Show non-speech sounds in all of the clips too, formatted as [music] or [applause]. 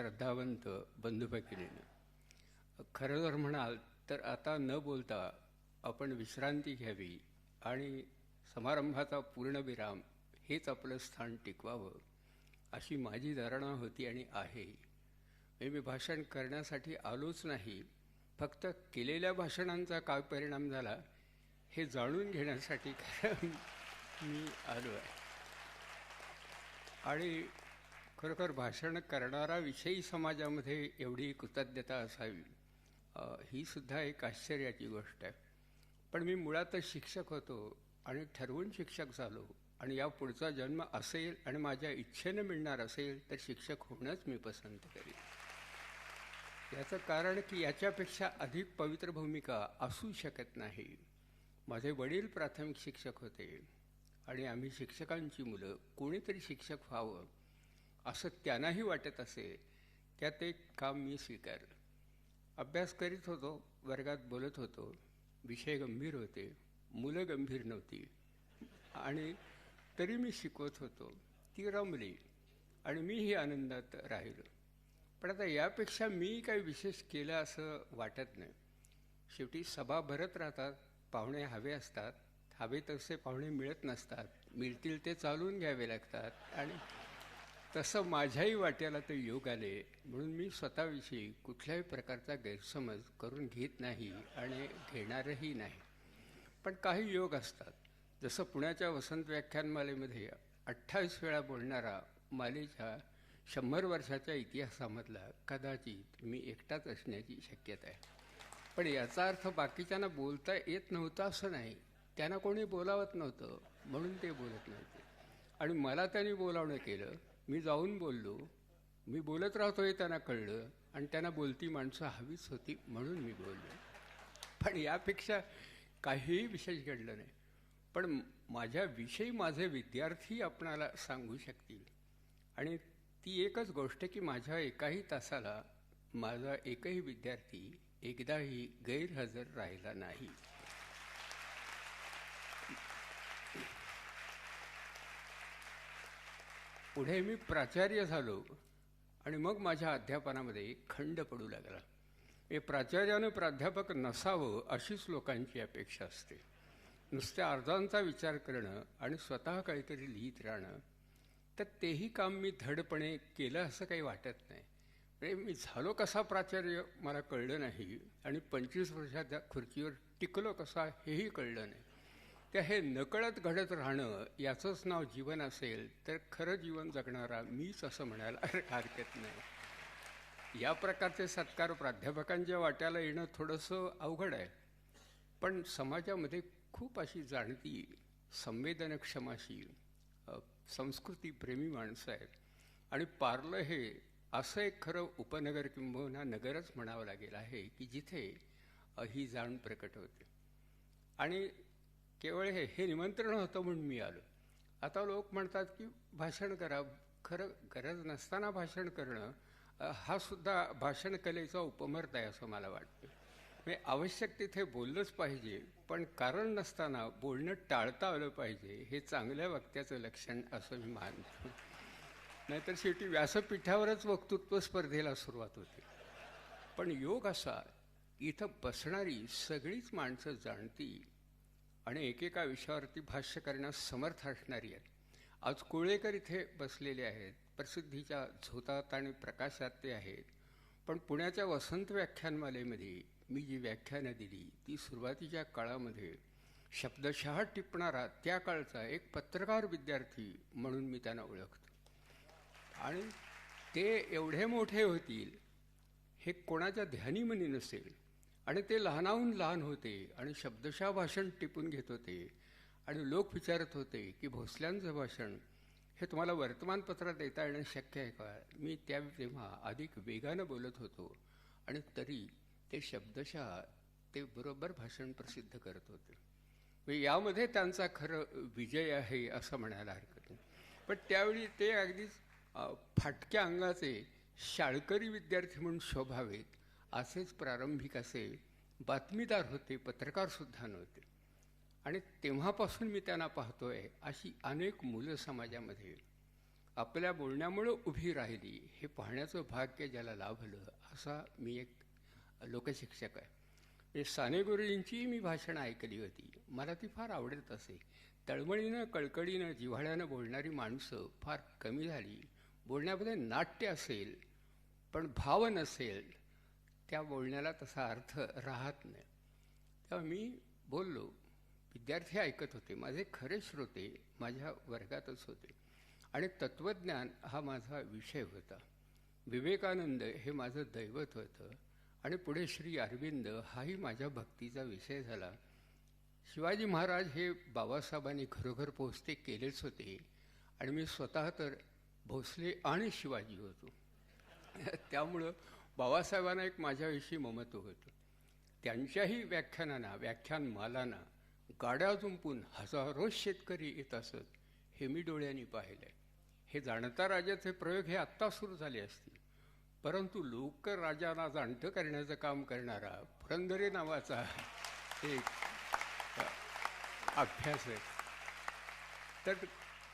श्रद्धावंत बंधुभगिनीनं. खरं जर म्हणाल तर आता न बोलता आपण विश्रांती घ्यावी आणि समारंभाचा पूर्णविराम हेच आपलं स्थान टिकवावं अशी माझी धारणा होती आणि आहे. मी भाषण करण्यासाठी आलोच नाही. फक्त केलेल्या भाषणांचा काय परिणाम झाला हे जाणून घेण्यासाठी मी आलो आहे. आणि खरोखर भाषण करणारा विषयी समाजामध्ये एवढी कृतज्ञता असावी ही सुद्धा एक आश्चर्याची गोष्ट आहे. पण मी मुळातच शिक्षक होतो आणि ठरवून शिक्षक झालो आणि या पुढचा जन्म असेल आणि माझ्या इच्छेनं मिळणार असेल तर शिक्षक होणंच मी पसंत करीन. याचं कारण की याच्यापेक्षा अधिक पवित्र भूमिका असू शकत नाही. माझे वडील प्राथमिक शिक्षक होते आणि आम्ही शिक्षकांची मुलं कोणीतरी शिक्षक व्हावं असं त्यांनाही वाटत असे त्यात एक काम मी स्वीकारलं अभ्यास करीत होतो वर्गात बोलत होतो. विषय गंभीर होते मुलं गंभीर नव्हती. आणि तरी मी शिकवत होतो. ती रमली आणि मीही आनंदात राहिलो. पण आता यापेक्षा मी काही विशेष केलं असं वाटत नाही. शेवटी सभा भरत राहतात पाहुणे हवे असतात. हवे तसे पाहुणे मिळत नसतात. मिळतील ते चालून घ्यावे लागतात आणि तसं माझ्याही वाट्याला ते योग आले म्हणून मी स्वतःविषयी कुठल्याही प्रकारचा गैरसमज करून घेत नाही आणि घेणारही नाही. पण काही योग असतात. जसं पुण्याच्या वसंत व्याख्यानमालेमध्ये अठ्ठावीस वेळा बोलणारा मालेच्या शंभर वर्षाच्या इतिहासामधला कदाचित मी एकटाच असण्याची शक्यता आहे. पण याचा अर्थ बाकीच्यांना बोलता येत नव्हतं असं नाही. त्यांना कोणी बोलावत नव्हतं म्हणून ते बोलत नव्हते. आणि मला त्यांनी बोलावणं केलं मी जाऊन बोललो. मी बोलत राहतो हे त्यांना कळलं आणि त्यांना बोलती माणसं हवीच होती म्हणून मी बोललो. पण यापेक्षा काहीही विशेष घडलं नाही. पण माझ्याविषयी माझे विद्यार्थी आपणाला सांगू शकतील. आणि ती एकच गोष्ट की माझ्या एकाही तासाला माझा एकही विद्यार्थी एकदाही गैरहजर राहिला नाही. पुढे मी प्राचार्य झालो आणि मग माझ्या अध्यापनामध्ये खंड पडू लागला. हे प्राचार्यानं प्राध्यापक नसावं अशीच लोकांची अपेक्षा असते. नुसत्या अर्जांचा विचार करणं आणि स्वतः काहीतरी लिहित राहणं तर तेही काम मी धडपणे केलं असं काही वाटत नाही. म्हणजे मी झालो कसा प्राचार्य मला कळलं नाही आणि पंचवीस वर्षाच्या खुर्चीवर टिकलो कसा हेही कळलं नाही. त्या हे नकळत घडत राहणं याचंच नाव जीवन असेल तर खरं जीवन जगणारा मीच असं म्हणायला [laughs] हरकत नाही. या प्रकारचे सत्कार प्राध्यापकांच्या वाट्याला येणं थोडंसं अवघड आहे. पण समाजामध्ये खूप अशी जाणती संवेदनक्षमाशी संस्कृतीप्रेमी माणसं आहेत. आणि पार्लं हे असं एक खरं उपनगर किंबहुना नगरच म्हणावं लागेल आहे की जिथे ही जाण प्रकट होते. आणि केवळ हे हे निमंत्रण होतं म्हणून मी आलो. आता लोक म्हणतात की भाषण करा. खरं गरज नसताना भाषण करणं हा सुद्धा भाषण कलेचा उपमर्थ आहे असं मला वाटतं. म्हणजे आवश्यक तिथे बोललंच पाहिजे पण कारण नसताना बोलणं टाळता आलं पाहिजे हे चांगल्या वक्त्याचं लक्षण असं मी मानतो. नाहीतर शेवटी व्यासपीठावरच वक्तृत्व स्पर्धेला सुरुवात होते. पण योग असा इथं बसणारी सगळीच माणसं जाणती आणि एकेका विषयावरती भाष्य करण्यास समर्थ असणारी आहेत. आज कुळेकर इथे बसलेले आहेत. प्रसिद्धीच्या झोतात आणि प्रकाशात ते आहेत. पण पुण्याच्या वसंत व्याख्यानमालेमध्ये मी जी व्याख्यानं दिली ती सुरुवातीच्या काळामध्ये शब्दशः टिपणारा त्या काळचा एक पत्रकार विद्यार्थी म्हणून मी त्यांना ओळखतो. आणि ते एवढे मोठे होतील हे कोणाच्या ध्यानीमनी नसेल आणि ते लहानाहून लहान होते आणि शब्दशः भाषण टिपून घेत होते. आणि लोक विचारत होते की भोसल्यांचं भाषण हे तुम्हाला वर्तमानपत्रात देता येणं शक्य आहे का? मी त्या तेव्हा अधिक वेगानं बोलत होतो आणि तरी ते शब्दशः ते बरोबर भाषण प्रसिद्ध करत होते. म्हणजे यामध्ये त्यांचा खरं विजय आहे असं म्हणायला हरकत नाही. पण त्यावेळी ते अगदीच फाटक्या अंगाचे शाळकरी विद्यार्थी म्हणून शोभावेत. असेच प्रारंभिक असे बातमीदार होते पत्रकारसुद्धा नव्हते. आणि तेव्हापासून मी त्यांना पाहतोय अशी अनेक मुलं समाजामध्ये आपल्या बोलण्यामुळं उभी राहिली. हे पाहण्याचं भाग्य ज्याला लाभलं असा मी एक लोकशिक्षक आहे. म्हणजे साने मी भाषणं ऐकली होती. मला ती फार आवडत असे. तळमळीनं कळकळीनं जिव्हाळ्यानं बोलणारी माणसं फार कमी झाली. बोलण्यामध्ये नाट्य असेल पण भाव नसेल त्या बोलण्याला तसा अर्थ राहत नाही. तेव्हा मी बोललो विद्यार्थी ऐकत होते माझे खरे श्रोते माझ्या वर्गातच होते. आणि तत्त्वज्ञान हा माझा विषय होता. विवेकानंद हे माझं दैवत होतं आणि पुढे श्री अरविंद हाही माझ्या भक्तीचा विषय झाला. शिवाजी महाराज हे बाबासाहेबांनी घरोघर पोहोचते केलेच होते. आणि मी स्वतः तर भोसले आणि शिवाजी होतो. त्यामुळं बाबासाहेबांना एक माझ्याविषयी ममत्व होतं. त्यांच्याही व्याख्यानांना व्याख्यानमालांना गाड्या जुंपून हजारो शेतकरी येत असत हे मी डोळ्यांनी पाहिलं आहे हे जाणता राजाचे प्रयोग हे आत्ता सुरू झाले असतील. परंतु लोकराजांना जाणतं करण्याचं काम करणारा पुरंदरे नावाचा एक अभ्यास आहे. तर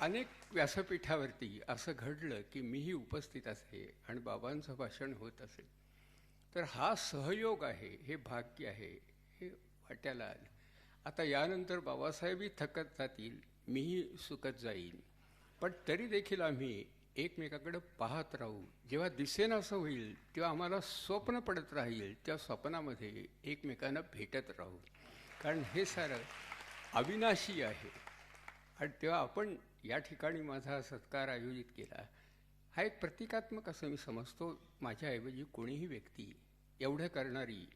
अनेक व्यासपीठावरती असं घडलं की मीही उपस्थित असे आणि बाबांचं भाषण होत असे. तर हा सहयोग आहे हे भाग्य आहे हे वाट्याला आलं. आता यानंतर बाबासाहेबही थकत जातील मीही सुकत जाईन. पण तरी देखील आम्ही एकमेकाकडे पाहत राहू. जेव्हा दिसेन असं होईल तेव्हा आम्हाला स्वप्न पडत राहील त्या स्वप्नामध्ये एकमेकांना भेटत राहू. कारण हे सारं अविनाशी आहे. आणि तेव्हा आपण या ठिकाणी माझा सत्कार आयोजित केला. हा एक प्रतिकात्मक असं मी समजतो माझ्याऐवजी कोणीही व्यक्ती एवढं करणारी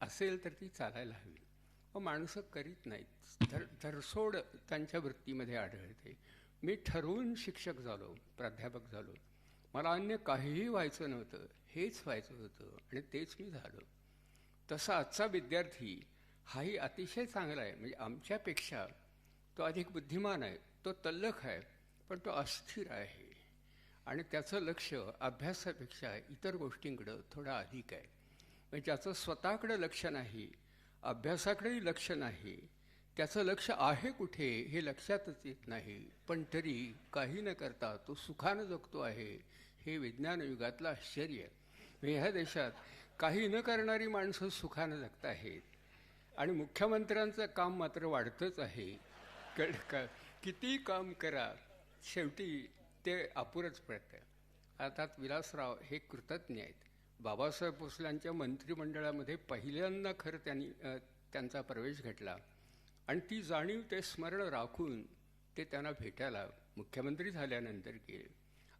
असेल तर ती चालायला हवी. व माणसं करीत नाहीत. धर धरसोड त्यांच्या वृत्तीमध्ये आढळते. मी ठरवून शिक्षक झालो प्राध्यापक झालो. मला अन्य काहीही व्हायचं नव्हतं हेच व्हायचं होतं आणि तेच मी झालो. तसा आजचा विद्यार्थी हाही अतिशय चांगला आहे. म्हणजे आमच्यापेक्षा तो अधिक बुद्धिमान आहे. तो तल्लख आहे पण तो अस्थिर आहे. आणि त्याचं लक्ष अभ्यासापेक्षा इतर गोष्टींकडं थोडं अधिक आहे. म्हणजे ज्याचं स्वतःकडं लक्ष नाही अभ्यासाकडेही लक्ष नाही. त्याचं लक्ष आहे कुठे हे लक्षातच येत नाही. पण तरी काही न करता तो सुखानं जगतो आहे हे विज्ञान युगातलं आश्चर्य आहे. म्हणजे ह्या देशात काही न करणारी माणसं सुखानं जगत आहेत आणि मुख्यमंत्र्यांचं काम मात्र वाढतंच आहे. कळ का किती काम करा शेवटी ते अपुरच पडतं अर्थात विलासराव हे कृतज्ञ आहेत. बाबासाहेब भोसल्यांच्या मंत्रिमंडळामध्ये पहिल्यांदा खरं त्यांनी त्यांचा प्रवेश घडला आणि ती जाणीव ते स्मरण राखून ते त्यांना भेटायला मुख्यमंत्री झाल्यानंतर गेले.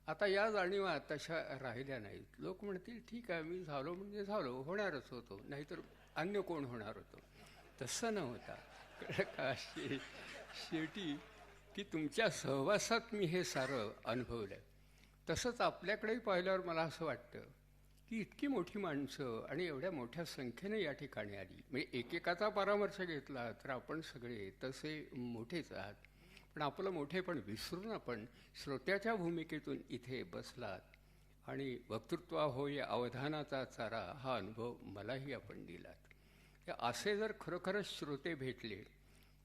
आता या जाणीवा तशा राहिल्या नाहीत. लोक म्हणतील ठीक आहे मी झालो म्हणजे झालो होणारच होतो. नाहीतर अन्य कोण होणार होतो? तसं न होता. शे शेवटी की तुमच्या सहवासात मी हे सारं अनुभवलं तसंच आपल्याकडेही पाहिल्यावर मला असं वाटतं की इतकी मोठी माणसं आणि एवढ्या मोठ्या संख्येने या ठिकाणी आली. म्हणजे एकेकाचा परामर्श घेतला तर आपण सगळे तसे मोठेच आहात. पण आपलं मोठेपण विसरून आपण श्रोत्याच्या भूमिकेतून इथे बसलात. आणि वक्तृत्वा होय अवधानाचा चारा हा अनुभव मलाही आपण दिलात. असे जर खरोखरच श्रोते भेटले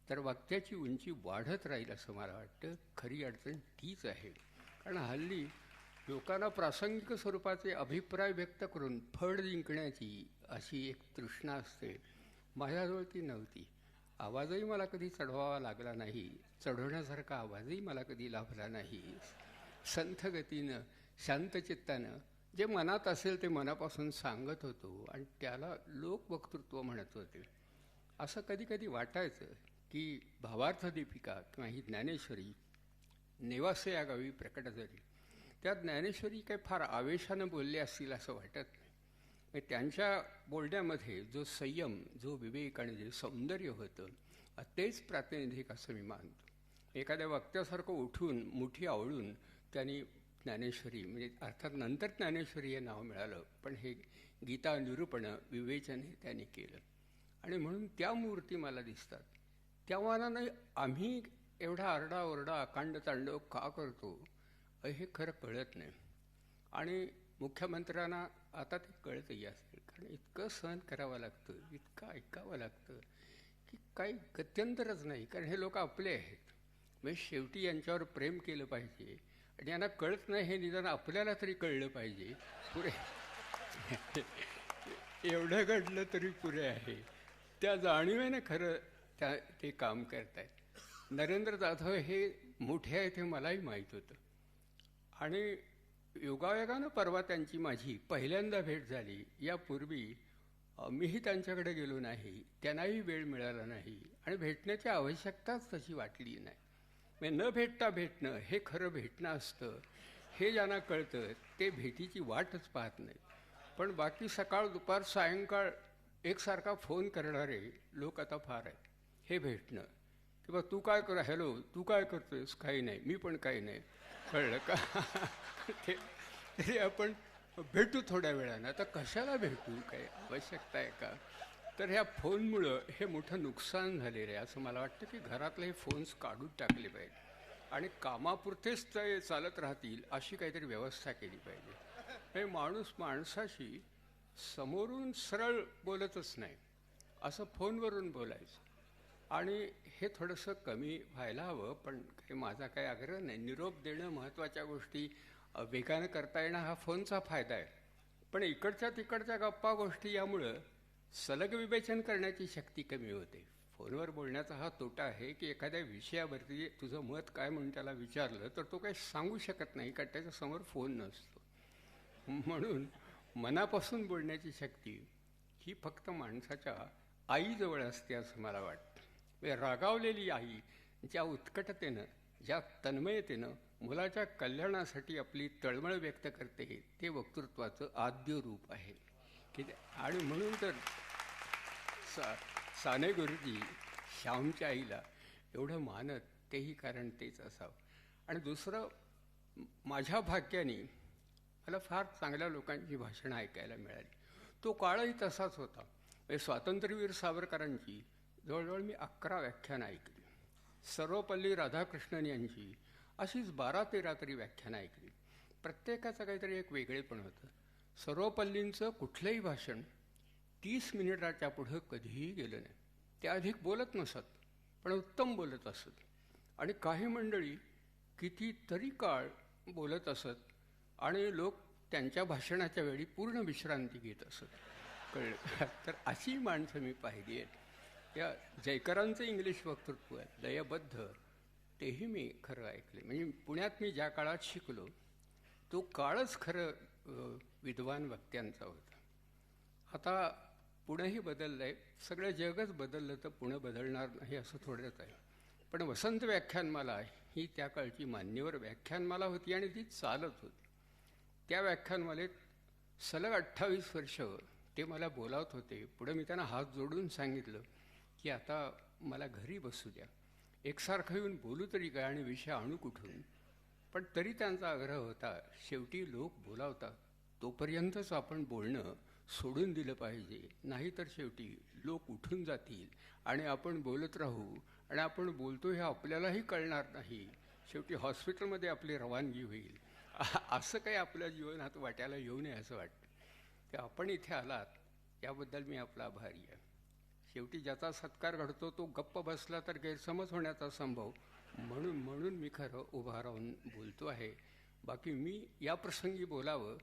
तर वाक्याची उंची वाढत राहील असं मला वाटतं. खरी अडचण तीच आहे. कारण हल्ली लोकांना प्रासंगिक स्वरूपाचे अभिप्राय व्यक्त करून फळ जिंकण्याची अशी एक तृष्णा असते. माझ्याजवळ ती नव्हती. आवाजही मला कधी चढवावा लागला नाही. चढवण्यासारखा आवाजही मला कधी लाभला नाही. संथगतीनं शांतचित्तानं जे मनात असेल ते मनापासून सांगत होतो आणि त्याला लोकवक्तृत्व म्हणत होते. असं कधी कधी वाटायचं. की भावार्थ दीपिका किंवा ही ज्ञानेश्वरी नेवासे या गावी प्रकट झाली. त्या ज्ञानेश्वरी काही फार आवेशानं बोलले असतील असं वाटत नाही. त्यांच्या बोलण्यामध्ये जो संयम जो विवेक आणि जे सौंदर्य होतं तेच प्रातिनिधिक असं मी मानतो. एखाद्या वक्त्यासारखं उठून मुठी आवळून त्यांनी ज्ञानेश्वरी म्हणजे अर्थात नंतर ज्ञानेश्वरी हे नाव मिळालं पण हे गीता निरूपण विवेचन हे त्यांनी केलं. आणि म्हणून त्या मूर्ती मला दिसतात. त्यामानानं आम्ही एवढा आरडाओरडा अकांड तांडव का करतो हे खरं कळत नाही. आणि मुख्यमंत्र्यांना आता ते कळतही असेल कारण इतकं सहन करावं लागतं इतकं ऐकावं लागतं की काही गत्यंतरच नाही कारण हे लोक आपले आहेत. म्हणजे शेवटी यांच्यावर प्रेम केलं पाहिजे आणि यांना कळत नाही हे निदान आपल्याला तरी कळलं पाहिजे. पुरे [laughs] एवढं घडलं तरी पुरे आहे. त्या जाणीवेनं खरं त्या ते काम करतायत. नरेंद्र जाधव हे मोठे आहेत हे मलाही माहीत होतं. आणि योगायोगानं परवा त्यांची माझी पहिल्यांदा भेट झाली. यापूर्वी मीही त्यांच्याकडे गेलो नाही त्यांनाही वेळ मिळाला नाही आणि भेटण्याची आवश्यकताच तशी वाटली नाही. म्हणजे न भेटता भेटणं हे खरं भेटणं असतं हे ज्यांना कळतं ते भेटीची वाटच पाहत नाही पण बाकी सकाळ दुपार सायंकाळ एकसारखा फोन करणारे लोक आता फार आहेत. हे भेटणं. किंवा तू काय कर हॅलो तू काय करतोयस? काही नाही. मी पण काही नाही. कळलं का? [laughs] ते तरी आपण भेटू थोड्या वेळानं. आता कशाला भेटू? काय आवश्यकता आहे का? तर ह्या फोनमुळं हे मोठं नुकसान झालेलं आहे. असं मला वाटतं की घरातले हे फोन्स काढून टाकले पाहिजे. आणि कामापुरतेच ते चालत राहतील अशी काहीतरी व्यवस्था केली पाहिजे. हे माणूस माणसाशी समोरून सरळ बोलतच नाही. असं फोनवरून बोलायचं. आणि हे थोडंसं कमी व्हायला हवं पण काही माझा काही आग्रह नाही. निरोप देणं महत्त्वाच्या गोष्टी वेगानं करता येणं हा फोनचा फायदा आहे. पण इकडच्या तिकडच्या गप्पा गोष्टी यामुळं सलग विवेचन करण्याची शक्ती कमी होते. फोनवर बोलण्याचा हा तोटा आहे की एखाद्या विषयावरती तुझं मत काय म्हणून त्याला विचारलं तर तो काही सांगू शकत नाही कारण त्याच्यासमोर फोन नसतो. म्हणून मनापासून बोलण्याची शक्ती ही फक्त माणसाच्या आईजवळ असते असं मला वाटतं. रागावलेली आई ज्या उत्कटतेनं ज्या तन्मयतेनं मुलाच्या कल्याणासाठी आपली तळमळ व्यक्त करते ते वक्तृत्वाचं आद्य रूप आहे. की आणि म्हणून तर सा साने गुरुजी श्यामच्या आईला एवढं मानत तेही कारण तेच असावं. आणि दुसरं माझ्या भाग्याने मला फार चांगल्या लोकांची भाषणं ऐकायला मिळाली. तो काळही तसाच होता. म्हणजे स्वातंत्र्यवीर सावरकरांची जवळजवळ मी अकरा व्याख्यानं ऐकली. सर्वपल्ली राधाकृष्णन यांची अशीच बारा तेरा तरी व्याख्यानं ऐकली. प्रत्येकाचं काहीतरी एक वेगळेपण होतं. सर्वपल्लींचं कुठलंही भाषण तीस मिनिटाच्या पुढं कधीही गेलं नाही. ते अधिक बोलत नसत पण उत्तम बोलत असत. आणि काही मंडळी कितीतरी काळ बोलत असत आणि लोक त्यांच्या भाषणाच्या वेळी पूर्ण विश्रांती घेत असत. कळलं? तर अशी माणसं मी पाहिली आहेत. या जयकरांचं इंग्लिश वक्तृत्व आहे लयबद्ध. तेही मी खरं ऐकले म्हणजे पुण्यात मी ज्या काळात शिकलो तो काळच खरं विद्वान वक्त्यांचा होता. आता पुणंही बदललं आहे सगळं जगच बदललं तर पुणं बदलणार नाही असं थोडंच आहे. पण वसंत व्याख्यानमाला ही त्या काळची मान्यवर व्याख्यानमाला होती आणि ती चालत होती. त्या व्याख्यानमालेत सलग अठ्ठावीस वर्ष ते मला बोलावत होते. पुढं मी त्यांना हात जोडून सांगितलं की आता मला घरी बसू द्या. एकसारखं येऊन बोलू तरी काय आणि विषय आणू कुठून? पण तरी त्यांचा आग्रह होता. शेवटी लोक बोलावतात. तोपर्यंतच आपण बोलणं सोडून दिलं पाहिजे. नाहीतर शेवटी लोक उठून जातील आणि आपण बोलत राहू आणि आपण बोलतो हे आपल्यालाही कळणार नाही. शेवटी हॉस्पिटलमध्ये आपली रवानगी होईल. असं काही आपल्या जीवनात वाट्याला येऊ नये असं वाटतं. की आपण इथे आलात. याबद्दल मी आपला आभारी आहे. शेवटी ज्याचा सत्कार घडतो तो गप्प बसला तर गैरसमज होण्याचा संभव. म्हणून म्हणून मी खरं उभा राहून बोलतो आहे. बाकी मी या प्रसंगी बोलावं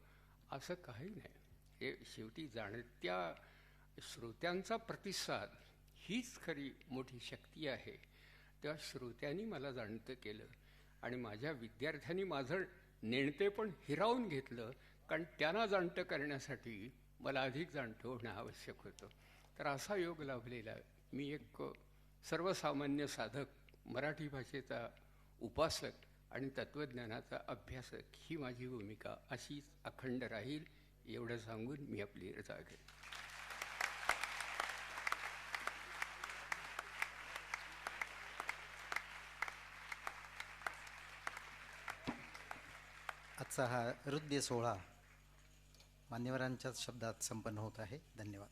असं काही नाही. हे शेवटी जाणत्या श्रोत्यांचा प्रतिसाद हीच खरी मोठी शक्ती आहे. तेव्हा श्रोत्यांनी मला जाणतं केलं आणि माझ्या विद्यार्थ्यांनी माझं नेणते पण हिरावून घेतलं कारण त्यांना जाणतं करण्यासाठी मला अधिक जाणतं होणं आवश्यक होतं. तर असा योग लाभलेला मी एक सर्वसामान्य साधक मराठी भाषेचा उपासक आणि तत्त्वज्ञानाचा अभ्यासक ही माझी भूमिका अशीच अखंड राहील एवढं सांगून मी आपली रजा घेईन आजचा हा हृदय सोहळा मान्यवरांच्याच शब्दात संपन्न होत आहे. धन्यवाद.